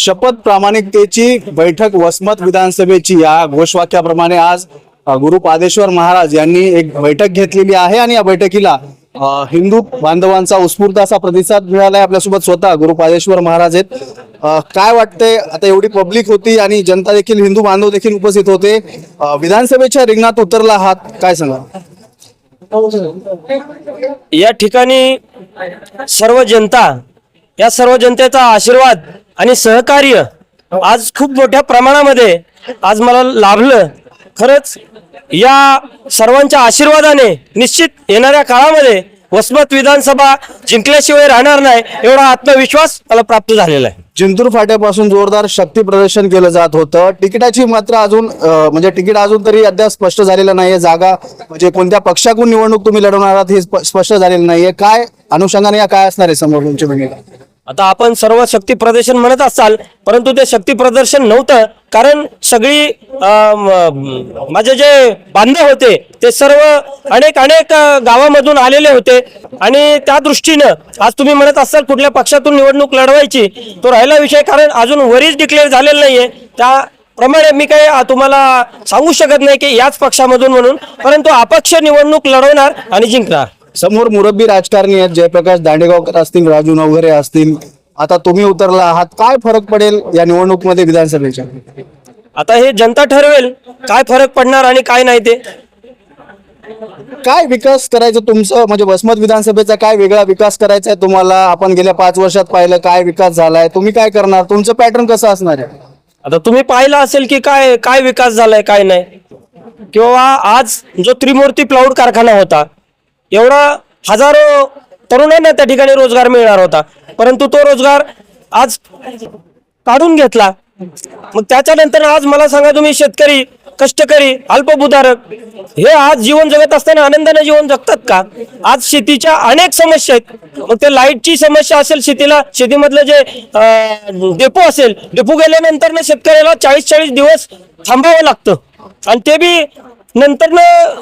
शपथ प्रामाणिकतेची बैठक वसमत विधानसभेची. या घोषवाक्याप्रमाणे आज गुरु पादेश्वर महाराज यांनी एक बैठक घेतलेली आहे आणि या बैठकीला हिंदू बांधवांचा उत्स्फूर्त असा प्रतिसाद मिळालाय आपल्यासोबत स्वतः. गुरु पादेश्वर महाराज आहेत. काय वाटतंय? आता एवढी पब्लिक होती आणि जनता देखील हिंदू बांधव देखील उपस्थित होते. विधानसभेच्या रिंगणात उतरला आहात. काय सांगा या ठिकाणी सर्व जनता या सर्व जनतेचा आशीर्वाद आणि सहकार्य आज खूप मोठ्या प्रमाणामध्ये आज मला लाभलं. खरंच या सर्वांच्या आशीर्वादाने निश्चित येणाऱ्या काळामध्ये वसमत विधानसभा जिंकल्याशिवाय राहणार नाही एवढा आत्मविश्वास मला प्राप्त झालेला आहे. जिंतूर फाट्यापासून जोरदार शक्ती प्रदर्शन केलं जात होतं. तिकिटाची मात्र अजून म्हणजे तिकीट अजून तरी अद्याप स्पष्ट झालेलं नाहीये. जागा म्हणजे कोणत्या पक्षाकडून निवडणूक तुम्ही लढवणार आहात हे स्पष्ट झालेलं नाहीये. काय अनुषंगाने या काय असणार आहे समोर तुमची भूमिका आता आपण सर्व शक्ती प्रदर्शन म्हणत असाल परंतु ते शक्ती प्रदर्शन नव्हतं कारण सगळी माझे जे बांधव होते ते सर्व अनेक अनेक गावामधून आलेले होते. आणि त्या दृष्टीनं आज तुम्ही म्हणत असाल कुठल्या पक्षातून निवडणूक लढवायची तो राहिला विषय कारण अजून वरीच डिक्लेअर झालेला नाहीये. त्या प्रमाणे मी काही तुम्हाला सांगू शकत नाही की याच पक्षामधून म्हणून परंतु अपक्ष निवडणूक लढवणार आणि जिंकणार. समोर मुरब्बी राजकारणी आहेत जयप्रकाश दांडेगावकर असतील राजू नवघरे असतील. आता तुम्ही उतरला आहात काय फरक पडेल या निवडणुकीमध्ये विधानसभेच्या? आता हे जनता ठरवेल काय फरक पडणार आणि काय नाही ते. काय विकास करायचं तुमचं? म्हणजे वसमत विधानसभेचा काय वेगळा विकास करायचा आहे तुम्हाला? आपण गेल्या पाच वर्षात पाहिलं काय विकास झालाय? तुम्ही काय करणार? तुमचं पॅटर्न कसं असणार आहे? आता तुम्ही पाहिलं असेल की काय काय विकास झालाय काय नाही. किंवा आज जो त्रिमूर्ती प्लाऊड कारखाना होता एवढा हजारो तरुणांना त्या ठिकाणी रोजगार मिळणार होता. परंतु तो रोजगार आज काढून घेतला. मग त्याच्यानंतर आज मला सांगा तुम्ही शेतकरी कष्टकरी अल्पभूधारक हे आज जीवन जगत असताना आनंदाने जीवन जगतात का? आज शेतीच्या अनेक समस्या आहेत. मग ते लाईटची समस्या असेल शेतीला शेतीमधलं जे डेपो असेल डेपो गेल्यानंतर ना शेतकऱ्याला चाळीस चाळीस दिवस थांबावं लागतं. आणि ते बी नंतर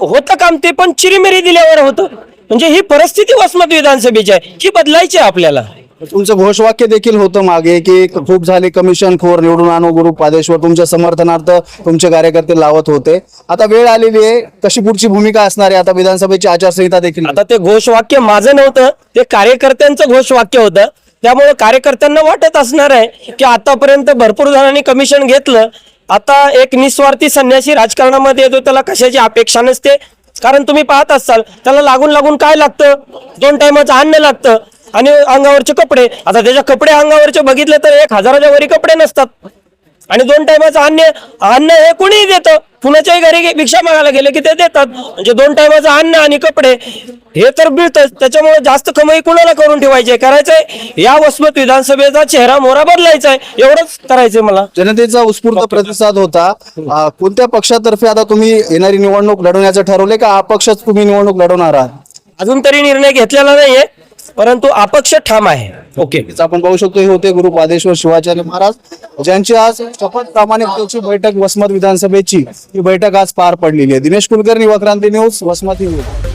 होतं काम ते पण चिरीमिरी दिल्यावर होतं. म्हणजे ही परिस्थिती वसमत विधानसभेची आहे. ही बदलायची आहे आपल्याला. तुमचं घोषवाक्य देखील होतं मागे की खूप झाले कमिशन खोर निवडून आणू गुरु पादेश्वर. तुमच्या समर्थनार्थ तुमचे कार्यकर्ते लावत होते. आता वेळ आलेली आहे. कशी पुढची भूमिका असणार आहे. आता विधानसभेची आचारसंहिता देखील आता ते घोषवाक्य माझं नव्हतं. ते कार्यकर्त्यांचं घोषवाक्य होतं. त्यामुळे कार्यकर्त्यांना वाटत असणार आहे की आतापर्यंत भरपूर जणांनी कमिशन घेतलं. आता एक निस्वार्थी संन्यासी राजकारणामध्ये येतो त्याला कशाची अपेक्षा नसते. कारण तुम्ही पाहत असाल त्याला लागून लागून काय लागतं? दोन टायमाचं अन्न लागतं आणि अंगावरचे कपडे. आता त्याच्या कपडे अंगावरचे बघितले तर एक हजाराच्या वरी कपडे नसतात. आणि दोन टायमाचं अन्न अन्न हे कुणीही देतं? कुणाच्याही घरी भिक्षा मागायला गेले की ते देतात. म्हणजे दोन टायमाचं अन्न आणि कपडे हे तर मिळतच. त्याच्यामुळे जास्त कमाई कुणाला करून ठेवायची करायचंय? या वसमत विधानसभेचा चेहरा मोहरा बदलायचा आहे. एवढंच करायचंय मला. जनतेचा उत्स्फूर्त प्रतिसाद होता. कोणत्या पक्षातर्फे आता तुम्ही येणारी निवडणूक लढवण्याचं ठरवले का? अपक्षच तुम्ही निवडणूक लढवणार आहात? अजून तरी निर्णय घेतलेला नाहीये. परंतु अपक्ष ठाम आहे. ओके. आपण पाहू शकतो हे होते गुरु पादेश्वर शिवाचार्य महाराज ज्यांची आज शपथ प्रामाणिकतेची बैठक वसमत विधानसभेची ही बैठक आज पार पडलेली आहे. दिनेश कुलकर्णी वक्रांती न्यूज वसमत ही न्यूज.